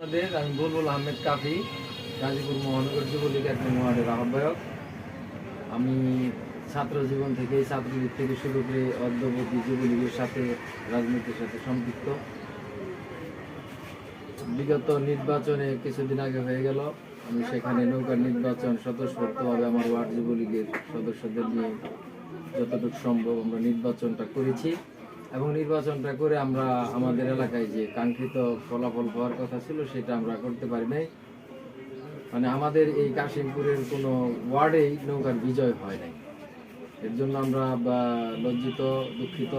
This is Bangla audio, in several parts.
আপনাদের, আমি বুলবুল আহমেদ কাফি গাজীপুর মহানগর যুবলীগ এক নম্বর ওয়ার্ডের আহ্বায়ক। আমি ছাত্র জীবন থেকে ছাত্রলীগ থেকে শুরু করে অদ্যবধি যুবলীগের সাথে, রাজনীতির সাথে সম্পৃক্ত। বিগত নির্বাচনে কিছুদিন আগে হয়ে গেল, আমি সেখানে নৌকার নির্বাচন স্বতঃস্ফূর্তভাবে আমার ওয়ার্ড যুবলীগের সদস্যদের নিয়ে যতটুকু সম্ভব আমরা নির্বাচনটা করেছি। এবং নির্বাচনটা করে আমরা আমাদের এলাকায় যে কাঙ্ক্ষিত ফলাফল হওয়ার কথা ছিল সেটা আমরা করতে পারি নাই। মানে আমাদের এই কাশিমপুরের কোনো ওয়ার্ডেই নৌকার বিজয় হয় নাই। এর জন্য আমরা লজ্জিত, দুঃখিত।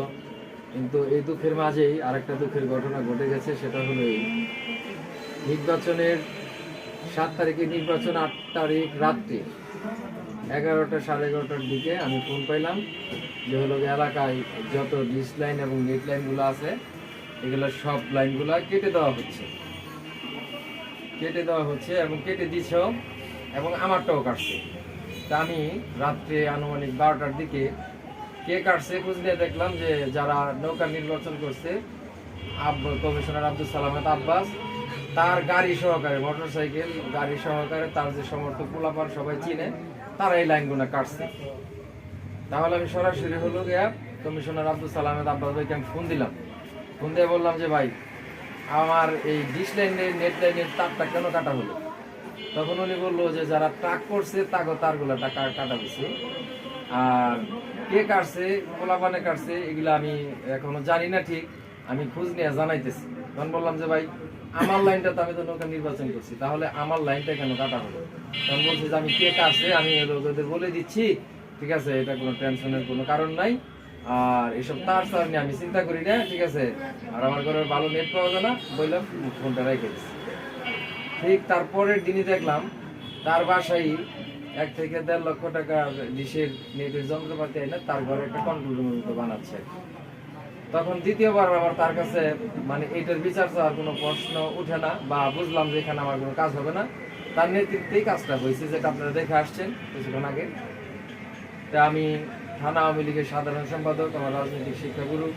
কিন্তু এই দুঃখের মাঝেই আরেকটা দুঃখের ঘটনা ঘটে গেছে, সেটা হলো এই নির্বাচনের সাত তারিখে নির্বাচন আট তারিখ রাত্রে এগারোটা সাড়ে এগারোটার দিকে আমি ফোন পাইলাম যে হলো এলাকায় যত ডিস লাইন এবং নেট লাইনগুলো আছে, এগুলো সব লাইনগুলো কেটে দেওয়া হচ্ছে। কেটে দেওয়া হচ্ছে এবং কেটে দিছেও এবং আমারটাও কাটছে। তা আমি রাত্রে আনুমানিক বারোটার দিকে কে কাটছে খোঁজ নিয়ে দেখলাম যে যারা নৌকা নির্বাচন করছে আব- কমিশনার আব্দুল সালামত আব্বাস, তার গাড়ি সহকারে মোটর সাইকেল গাড়ি সহকারে তার যে সমর্থক পোলাপান সবাই চিনে। তারা এই লাইনগুলো কাটছে। তাহলে আমি সরাসরি হলো গিয়া কমিশনার আব্দুল সালামেদ আব্বাস ভাইকে আমি ফোন দিলাম। ফোন দিয়ে বললাম যে, ভাই, আমার এই ডিশ লাইনের নেট লাইনের তারটা কেন কাটা হলো? তখন উনি বলল যে, যারা ট্রাক করছে তাকে তারগুলো টাকা কাটা হয়েছে আর কে কাটছে পোলাপানে কাটছে, এগুলো আমি এখনও জানি না ঠিক। আমি খোঁজ নিয়ে জানাইতেছি। তখন বললাম যে, ভাই আমার লাইনটা তো আমি তো নৌকা নির্বাচন করছি, তাহলে আমার লাইনটা কেন কাটা হলো তখন বলছি যে আমি কে কাছে আমি ওদের বলে দিচ্ছি, ঠিক আছে, এটা কোনো টেনশনের কোনো কারণ নাই। আর এসব তার সার নিয়ে আমি চিন্তা করি না, ঠিক আছে? আর আমার ঘরে ভালো নেট পাওয়া যায় না বললাম ফোনটা রেখে দিচ্ছি ঠিক তারপরের দিনই দেখলাম, তার বাসায় এক থেকে দেড় লক্ষ টাকা ডিশের নেটের যন্ত্রপাতি এনে তার ঘরে একটা কন্ট্রোল রুমের বানাচ্ছে। তখন দ্বিতীয়বার আমার তার কাছে মানে এটার বিচার চাওয়ার কোনো প্রশ্ন উঠে না বা বুঝলাম যে এখানে আমার কোনো কাজ হবে না। তার নেতৃত্বেই কাজটা হয়েছে, যেটা আপনারা দেখে আসছেন কিছুক্ষণ আগে। তা আমি থানা আওয়ামী লীগের সাধারণ সম্পাদক, আমার রাজনৈতিক শিক্ষাগুরু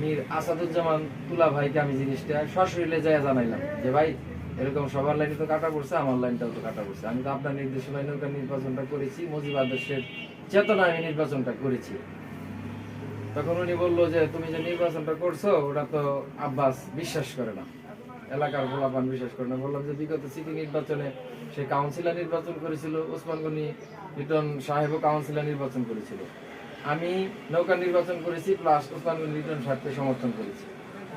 মীর আসাদুজ্জামান তুলা ভাইকে আমি জিনিসটা সশরীরে যায় জানাইলাম যে, ভাই, এরকম সবার লাইনে তো কাটা পড়ছে, আমার লাইনটাও তো কাটা পড়ছে। আমি তো আপনার নির্দেশনায় নৌকা নির্বাচনটা করেছি, মুজিব আদর্শের চেতনায় আমি নির্বাচনটা করেছি। তখন উনি বলল যে, তুমি যে নির্বাচনটা করছ, ওটা তো আব্বাস বিশ্বাস করে না। এলাকার গোলাপান বিশ্বাস করে না। বললাম যে, বিগত সিটি নির্বাচনে সে কাউন্সিলর নির্বাচন করেছিল, ওসমান গনি লিটন সাহেবও কাউন্সিলর নির্বাচন করেছিল। আমি নৌকা নির্বাচন করেছি, প্লাস ওসমান গনি লিটন সাহেবকে সমর্থন করেছি।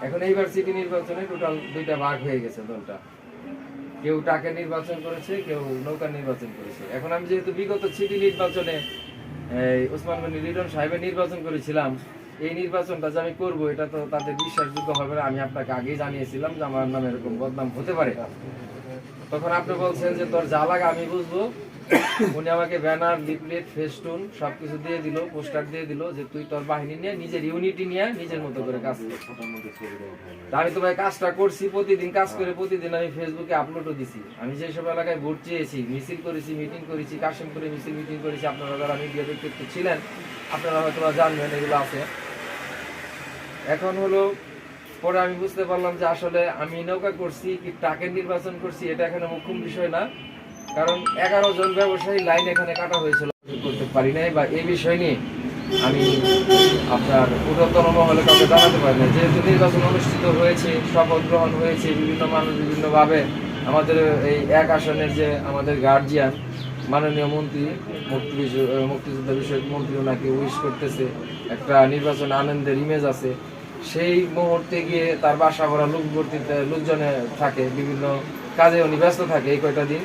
এখন এইবার সিটি নির্বাচনে টোটাল দুইটা ভাগ হয়ে গেছে দলটা। কেউ টাকে নির্বাচন করেছে, কেউ নৌকা নির্বাচন করেছে। এখন আমি যেহেতু বিগত সিটি নির্বাচনে ওসমান গনি লিডন সাহেবের নির্বাচন করেছিলাম, এই নির্বাচনটা যে আমি করব, এটা তো তাদের বিশ্বাসযোগ্য হবে না। আমি আপনাকে আগেই জানিয়েছিলাম যে আমার নামে এরকম বদনাম হতে পারে। তখন আপনি বলছেন যে তোর যা লাগে আমি বুঝব। উনি আমাকে ব্যানার লিফলেট ফেস্টুন সবকিছু দিয়ে দিল, পোস্টার দিয়ে দিল যে তুই তোর বাহিনী নিয়ে নিজের ইউনিটি নিয়ে নিজের মতো করে কাজ কর। আমি তো ভাই কাজটা করছি, প্রতিদিন কাজ করে প্রতিদিন আমি ফেসবুকে আপলোডও দিছি। আমি যেসব এলাকায় ভোট চেয়েছি, মিছিল করেছি মিটিং করেছি, কাশিমপুরে মিছিল মিটিং করেছি, আপনারা যারা মিডিয়া ব্যক্তিত্ব ছিলেন, আপনারা হয়তো জানবেন এগুলো আছে। এখন হলো, পরে আমি বুঝতে পারলাম যে আসলে আমি নৌকা করছি কি ট্রাকের নির্বাচন করছি, এটা এখানে মুখ্য বিষয় না। কারণ এগারো জন ব্যবসায়ী লাইন এখানে কাটা হয়েছিল। করতে পারি নাই বা এই বিষয় নিয়ে আমি আপনার উন্নতর মহলে কাউকে জানাতে পারি না যেহেতু নির্বাচন অনুষ্ঠিত হয়েছে, শপথ গ্রহণ হয়েছে বিভিন্ন মানুষ বিভিন্নভাবে আমাদের এই এক আসনের যে আমাদের গার্জিয়ান মাননীয় মন্ত্রী মুক্তি মুক্তিযোদ্ধা বিষয়ক মন্ত্রী ওনাকে উইশ করতেছে, একটা নির্বাচন আনন্দের ইমেজ আছে। সেই মুহূর্তে গিয়ে তার বাসা ভরা লুকবর্তিতে লোকজনে থাকে, বিভিন্ন কাজে উনি ব্যস্ত থাকে এই কয়টা দিন।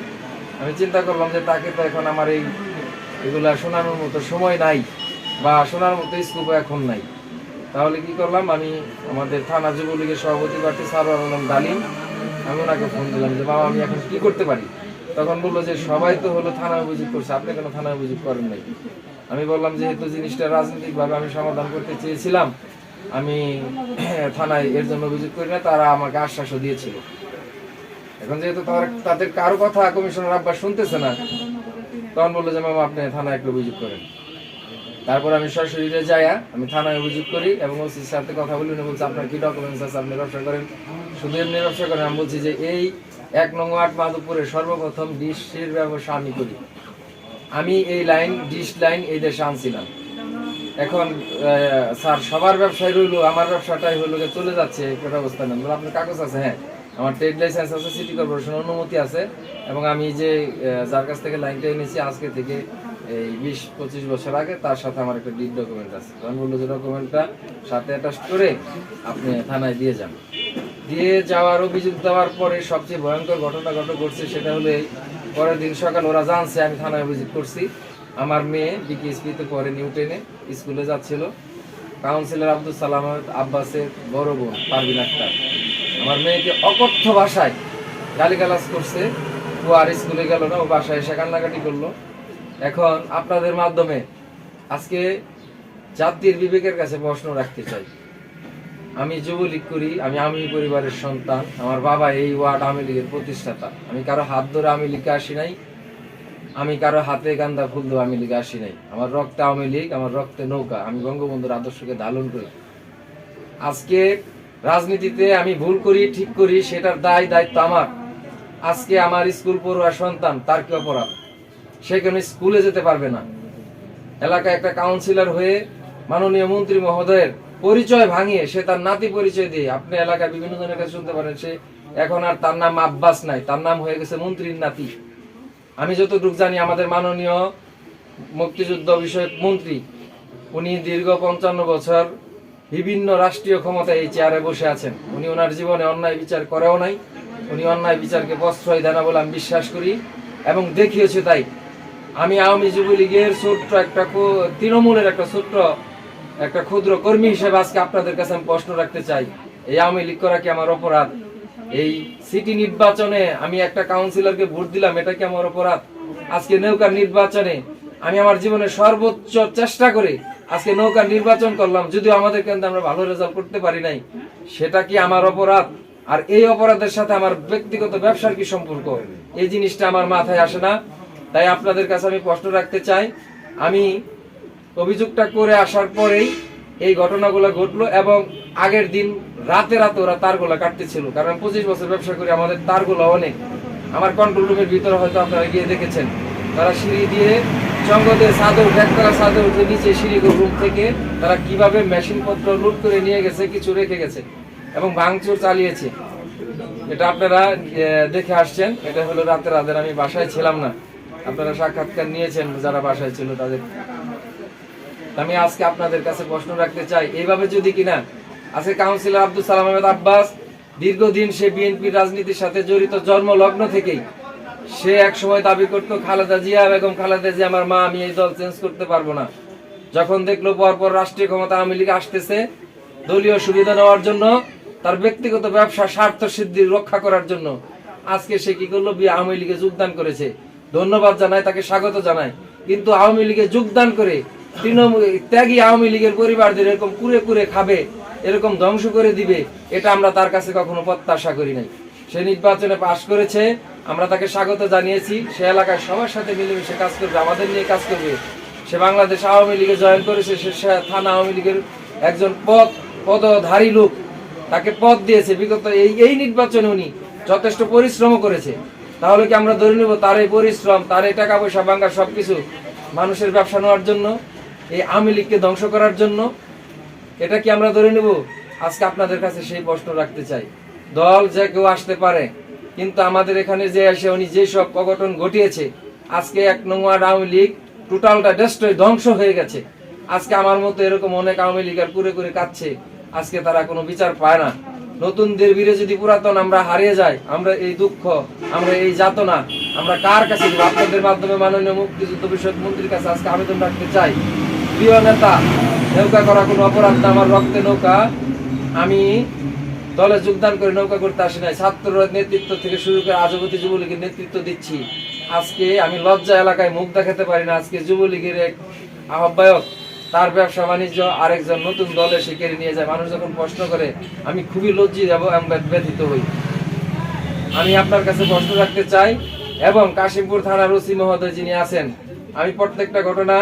আমি চিন্তা করলাম যে তাকে তো এখন আমার এই এগুলা শোনানোর মতো সময় নাই, বা শোনার মতো স্কোপ এখন নাই। তাহলে কি করলাম, আমি আমাদের থানা যুবলীগের সভাপতি প্রার্থী সারোয়ার আলম ডালিম, আমি ওনাকে ফোন দিলাম যে, বাবা, আমি এখন কি করতে পারি? তখন বলল যে, সবাই তো হলো থানায় অভিযোগ করছে, আপনি কেন থানায় অভিযোগ করেন নাই। আমি বললাম, যেহেতু জিনিসটা রাজনৈতিকভাবে আমি সমাধান করতে চেয়েছিলাম, আমি থানায় এর জন্য অভিযোগ করি না, তারা আমাকে আশ্বাসও দিয়েছিল। এখন যেহেতু তাদের কারও কথা কমিশনার আব্বা শুনতেছে না, তখন বলল যে, মামা, আপনি থানায় একটা অভিযোগ করেন। তারপর আমি সরাসরি যাইয়া আমি থানায় অভিযোগ করি এবং ওসির সাথে কথা বলি। উনি বলছে, আপনার কি ডকুমেন্টস আছে? আপনি ব্যবসা করেন? শুধু এমনি ব্যবসা করেন, আমি বলছি যে, এই এক নং আট মাধবপুরে সর্বপ্রথম ডিশের ব্যবসা আমি করি। আমি এই লাইন, ডিশ লাইন এই দেশে আনছিলাম। এখন স্যার, সবার ব্যবসায় রইল, আমার ব্যবসাটাই হলো গিয়ে চলে যাচ্ছে একটা অবস্থা নেন। আপনার কাগজ আছে? হ্যাঁ। আমার ট্রেড লাইসেন্স আছে সিটি কর্পোরেশন অনুমতি আছে, এবং আমি যে যার কাছ থেকে লাইনটা এনেছি আজকে থেকে এই বিশ, পঁচিশ বছর আগে, তার সাথে আমার একটা ডিড ডকুমেন্ট আছে। তখন বলল যে ডকুমেন্টটা সাথে অ্যাটাচ করে আপনি থানায় দিয়ে যান। দিয়ে যাওয়ার অভিযোগ দেওয়ার পরে সবচেয়ে ভয়ঙ্কর ঘটনা ঘটনা ঘটছে, সেটা হলে পরের দিন সকাল ওরা জানছে, আমি থানায় অভিযোগ করছি। আমার মেয়ে বিকেএসপিতে পরে নিউটেনে স্কুলে যাচ্ছিল। কাউন্সিলর আব্দুল সালাম আব্বাসের বড় বোন, পারভিন আক্তার। আমার মেয়েকে অকথ্য ভাষায় গালিগালাজ করছে। ও আর স্কুলে গেল না, ও বাসায় এসে কান্নাকাটি করল। এখন আপনাদের মাধ্যমে আজকে জাতির বিবেকের কাছে প্রশ্ন রাখতে চাই। আমি যুবলীগ করি, আমি আমি পরিবারের সন্তান, আমার বাবা এই ওয়ার্ড আওয়ামী লীগের প্রতিষ্ঠাতা। আমি কারও হাত ধরে আওয়ামী লীগে আসি নাই, আমি কারও হাতে গান্দা ফুল ধরে আওয়ামী লীগে আসি নাই। আমার রক্তে আওয়ামী লীগ, আমার রক্তে নৌকা, আমি বঙ্গবন্ধুর আদর্শকে ধারণ করি। আজকে রাজনীতিতে আমি ভুল করি, ঠিক করি, সেটার দায় দায়িত্ব আমার। আজকে আমার স্কুল পড়ুয়া সন্তান, তার কি অপরাধ? সে কেন স্কুলে যেতে পারবে না? এলাকায় একটা কাউন্সিলর হয়ে মাননীয় মন্ত্রী মহোদয়ের পরিচয় ভাঙিয়ে, সে তার নাতি পরিচয় দিয়ে, আপনি এলাকায় বিভিন্ন জনের কাছে শুনতে পারেন, সে এখন আর তার নাম আব্বাস নাই, তার নাম হয়ে গেছে মন্ত্রীর নাতি। আমি যতটুকু জানি, আমাদের মাননীয় মুক্তিযুদ্ধ বিষয়ক মন্ত্রী, উনি দীর্ঘ পঞ্চান্ন বছর বিভিন্ন রাষ্ট্রীয় ক্ষমতায় এই চেয়ারে বসে আছেন। উনি ওনার জীবনে অন্যায় বিচার করেও নাই। উনি অন্যায় বিচারকে প্রশ্রয় দেয় না বলে আমি বিশ্বাস করি। এবং দেখিয়েছে তাই। আমি আওয়ামী যুবলীগের ছোট্ট একটা তৃণমূলের একটা ছোট্ট একটা ক্ষুদ্র কর্মী হিসেবে আজকে আপনাদের কাছে আমি প্রশ্ন রাখতে চাই। এই আওয়ামী লীগ করা কি আমার অপরাধ? এই সিটি নির্বাচনে আমি একটা কাউন্সিলরকে ভোট দিলাম, এটা কি আমার অপরাধ? আজকে নৌকার নির্বাচনে আমি আমার জীবনে সর্বোচ্চ চেষ্টা করে আজকে নৌকা নির্বাচন করলাম, যদিও আমাদের কেন্দ্রে আমরা ভালো রেজাল্ট করতে পারি নাই। সেটা কি আমার অপরাধ? আর এই অপরাধের সাথে আমার ব্যক্তিগত ব্যবসার কি সম্পর্ক? এই জিনিসটা আমার মাথায় আসে না। তাই আপনাদের কাছে আমি প্রশ্ন রাখতে চাই। আমি অভিযোগটা করে আসার পরেই এই ঘটনাগুলো ঘটলো এবং আগের দিন রাতে রাতে ওরা তারগুলো কাটতেছিল। কারণ পঁচিশ বছর ব্যবসা করি আমাদের তারগুলো অনেক। আমার কন্ট্রোল রুমের ভিতরে হয়তো আপনারা গিয়ে দেখেছেন। তারা সিঁড়ি দিয়ে জঙ্গলের উঠে একতলা ছাদে উঠে নিচে সিঁড়ি রুম থেকে তারা কীভাবে মেশিনপত্র লুট করে নিয়ে গেছে, কিছু রেখে গেছে এবং ভাঙচুর চালিয়েছে। এটা আপনারা দেখে আসছেন। এটা হলো রাতে রাতের আমি বাসায় ছিলাম না। আপনারা সাক্ষাৎকার নিয়েছেন, যারা বাসায় ছিল তাদের। আমি আজকে আপনাদের কাছে প্রশ্ন রাখতে চাই, এইভাবে যদি কিনা, আজকে কাউন্সিলর আব্দুল সালাম আহমেদ আব্বাস দীর্ঘদিন সে বিএনপি রাজনীতির সাথে জড়িত জন্ম লগ্ন থেকেই সে এক সময় দাবি করতো, খালেদা জিয়া বেগম, খালেদা জিয়া আমার মা, আমি এই দল চেঞ্জ করতে পারব না। যখন দেখল পরপর রাষ্ট্রীয় ক্ষমতা আওয়ামী লীগ আসতেছে, দলীয় সুবিধা নেওয়ার জন্য, তার ব্যক্তিগত ব্যবসা স্বার্থ সিদ্ধি রক্ষা করার জন্য। আজকে সে কি করল? আওয়ামী লীগে যোগদান করেছে। ধন্যবাদ জানায়, তাকে স্বাগত জানায়। কিন্তু আওয়ামী লীগে যোগদান করে তৃণমূল, ত্যাগী আওয়ামী লীগের পরিবারদের এরকম কুরে কুরে খাবে, এরকম ধ্বংস করে দিবে, এটা আমরা তার কাছে কখনো প্রত্যাশা করি নাই। সে নির্বাচনে পাশ করেছে, আমরা তাকে স্বাগত জানিয়েছি। সে এলাকার সবার সাথে মিলেমিশে কাজ করবে, আমাদের নিয়ে কাজ করবে। সে বাংলাদেশ আওয়ামী লীগে জয়েন করেছে, সে- থানা আওয়ামী লীগের একজন পদ, পদধারী লোক। তাকে পদ দিয়েছে, বিগত এই এই নির্বাচনে উনি যথেষ্ট পরিশ্রম করেছে। তাহলে কি আমরা ধরে নেব তার এই পরিশ্রম, তার এই টাকা পয়সা বাঙ্গা সব কিছু মানুষের ব্যবসা নেওয়ার জন্য, এই আওয়ামী লীগকে ধ্বংস করার জন্য? এটা কি আমরা ধরে নেব? আজকে আপনাদের কাছে সেই প্রশ্ন রাখতে চাই। দল যে কেউ আসতে পারে, কিন্তু আমাদের এখানে যে এসে উনি যেসব অঘটন ঘটিয়েছে, আজকে এক নম্বর আওয়ামী লীগ টোটালটা ডেস্ট্রয় ধ্বংস হয়ে গেছে। আজকে আমার মতো এরকম অনেক আওয়ামী লীগ আর কুরে করে কাচ্ছে আজকে তারা কোনো বিচার পায় না। নতুনদের বীরে যদি পুরাতন আমরা হারিয়ে যাই, আমরা এই দুঃখ, আমরা এই যাতনা, আমরা কার কাছে? আপনাদের মাধ্যমে মাননীয় মুক্তিযুদ্ধ বিষয়ক মন্ত্রীর কাছে আজকে আবেদন রাখতে চাই। প্রিয় নেতা, নৌকা করা কোনো অপরাধ না, আমার রক্তে নৌকা। আমি দলে যোগদান করে নৌকা করতে আসি নাই। ছাত্র নেতৃত্ব থেকে শুরু করে আজগতি যুবলীগের নেতৃত্ব দিচ্ছি। আজকে আমি লজ্জা এলাকায় মুখ দেখাতে পারি না। আজকে যুবলীগের এক আহ্বায়ক, তার ব্যবসা বাণিজ্য আরেকজন নতুন দলে সে কেড়ে নিয়ে যায়। মানুষ যখন প্রশ্ন করে, আমি খুবই লজ্জিত এবং ব্যথিত হই। আমি আপনার কাছে প্রশ্ন রাখতে চাই এবং কাশিমপুর থানার ওসি মহোদয় যিনি আছেন, আমি প্রত্যেকটা ঘটনা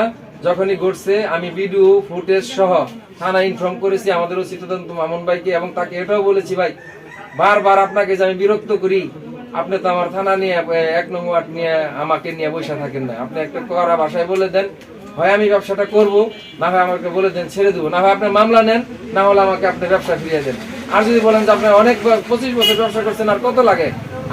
যখনই ঘটছে আমি ভিডিও ফুটেজ সহ থানা ইনফর্ম করেছি, আমাদের ওসি তদন্ত মামুন ভাইকে এবং তাকে এটাও বলেছি, ভাই, বারবার আপনাকে যে আমি বিরক্ত করি, আপনি তো আমার থানা নিয়ে, এক নং ওয়ার্ড নিয়ে আমাকে নিয়ে বসে থাকেন না। আপনি একটা কড়া ভাষায় বলে দেন, হয় আমি ব্যবসাটা করব, না হয় আমাকে বলে দেন, ছেড়ে দেবো। না হয় আপনি মামলা নেন, না হলে আমাকে আপনি ব্যবসা ফিরিয়ে দেন। আর যদি বলেন যে আপনি অনেক পঁচিশ বছর ব্যবসা করছেন, আর কত লাগে?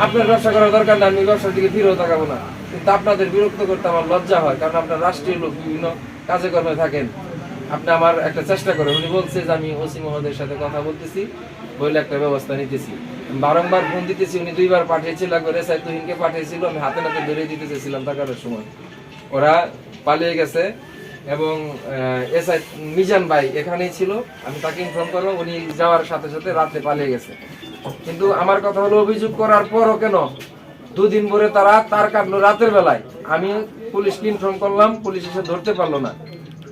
আপনার ব্যবসা করার দরকার না আমি ব্যবসার দিকে ফিরেও তাকাবো না। কিন্তু আপনাদের বিরক্ত করতে আমার লজ্জা হয়, কারণ আপনার রাষ্ট্রীয় লোক বিভিন্ন কাজে কর্মে থাকেন। আপনি আমার একটা চেষ্টা করেন, উনি বলছে যে আমি ওসি মহোদয়ের সাথে কথা বলতেছি বলে একটা ব্যবস্থা নিতেছি। বারংবার ফোন দিতেছি, উনি দুইবার পাঠিয়েছিল, একবার এসআই তুহিনকে পাঠিয়েছিল, আমি হাতে নাতে ধরে দিতে চেয়েছিলাম টাকার সময়। ওরা পালিয়ে গেছে এবং এসআই মিজান ভাই এখানেই ছিল, আমি তাকে ইনফর্ম করব উনি যাওয়ার সাথে সাথে রাতে পালিয়ে গেছে। কিন্তু আমার কথা হলো, অভিযোগ করার পরও কেন দুদিন পরে তারা তার কাটলো রাতের বেলায়। আমি পুলিশকে ইনফর্ম করলাম, পুলিশ এসে ধরতে পারল না।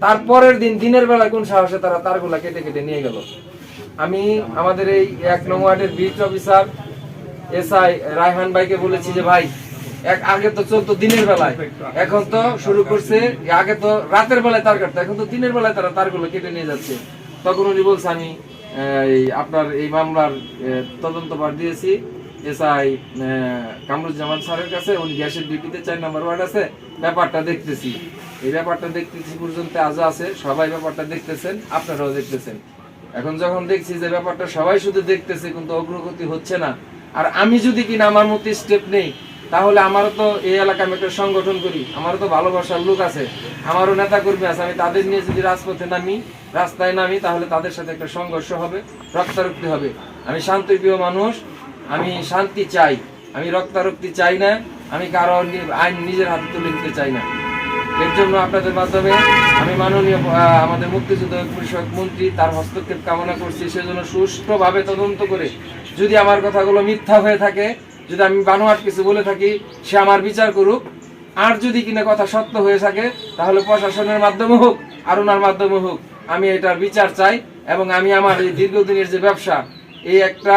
তারপরের দিন, দিনের বেলায় কোন সাহসে তারা তারগুলা কেটে কেটে নিয়ে গেল। আমি আমাদের এই এক নং ওয়ার্ডের বিট অফিসার, এসআই রায়হান ভাইকে বলেছি যে, ভাই, এক আগে তো চলতো দিনের বেলায়। এখন তো শুরু করছে, আগে তো রাতের বেলায় তার কাটতো। এখন তো দিনের বেলায় তারা তারগুলো কেটে নিয়ে যাচ্ছে। তখন উনি বলছে, আমি আপনার এই মামলার তদন্তভার দিয়েছি। এসআই কামরুজ্জামান স্যারের কাছে, উনি গ্যাসের ডিউটিতে চার নাম্বার ওয়ার্ড আছে, ব্যাপারটা দেখতেছি। এই ব্যাপারটা দেখতেছি পর্যন্ত আজও আছে, সবাই ব্যাপারটা দেখতেছেন, আপনারাও দেখতেছেন। এখন যখন দেখছি যে ব্যাপারটা সবাই শুধু দেখতেছে, কিন্তু অগ্রগতি হচ্ছে না। আর আমি যদি কিনা আমার মতো স্টেপ নেই, তাহলে আমারও তো এই এলাকায় আমি একটা সংগঠন করি, আমারও তো ভালোবাসার লোক আছে, আমারও নেতা কর্মী আছে, আমি তাদের নিয়ে যদি রাজপথে নামি, রাস্তায় নামি, তাহলে তাদের সাথে একটা সংঘর্ষ হবে, রক্তারক্তি হবে। আমি শান্তিপ্রিয় মানুষ আমি শান্তি চাই, আমি রক্তারক্তি চাই না, আমি কারও আইন নিজের হাতে তুলে নিতে চাই না। এর জন্য আপনাদের মাধ্যমে আমি মাননীয় আমাদের মুক্তিযুদ্ধ পরিষদ মন্ত্রী তার হস্তক্ষেপ কামনা করছি, সেজন্য সুষ্ঠুভাবে তদন্ত করে যদি আমার কথাগুলো মিথ্যা হয়ে থাকে, যদি আমি বানোয়াট কিছু বলে থাকি, সে আমার বিচার করুক। আর যদি কিনা কথা সত্য হয়ে থাকে, তাহলে প্রশাসনের মাধ্যমে হোক আর ওনার মাধ্যমে হোক, আমি এটার বিচার চাই এবং আমি আমার এই দীর্ঘদিনের যে ব্যবসা, এই একটা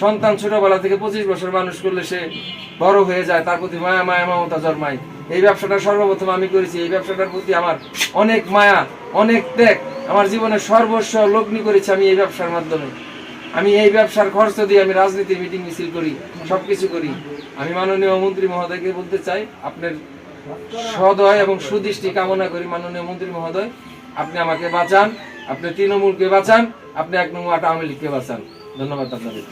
সন্তান ছোটবেলা থেকে পঁচিশ বছর মানুষ করলে সে বড় হয়ে যায়, তার প্রতি মায়া মায়া, মমতা জন্মায়। এই ব্যবসাটা সর্বপ্রথম আমি করেছি। এই ব্যবসাটার প্রতি আমার অনেক মায়া, অনেক ত্যাগ। আমার জীবনে সর্বস্ব লগ্নি করেছি আমি এই ব্যবসার মাধ্যমে। আমি এই ব্যবসার খরচ দিয়ে আমি রাজনীতির মিটিং মিছিল করি, সবকিছু করি। আমি মাননীয় মন্ত্রী মহোদয়কে বলতে চাই, আপনার সদয় এবং সুদৃষ্টি কামনা করি মাননীয় মন্ত্রী মহোদয়। আপনি আমাকে বাঁচান, আপনি তৃণমূলকে বাঁচান, আপনি এক নম্বর আওয়ামী লীগকে বাঁচান। ধন্যবাদ আপনাদের।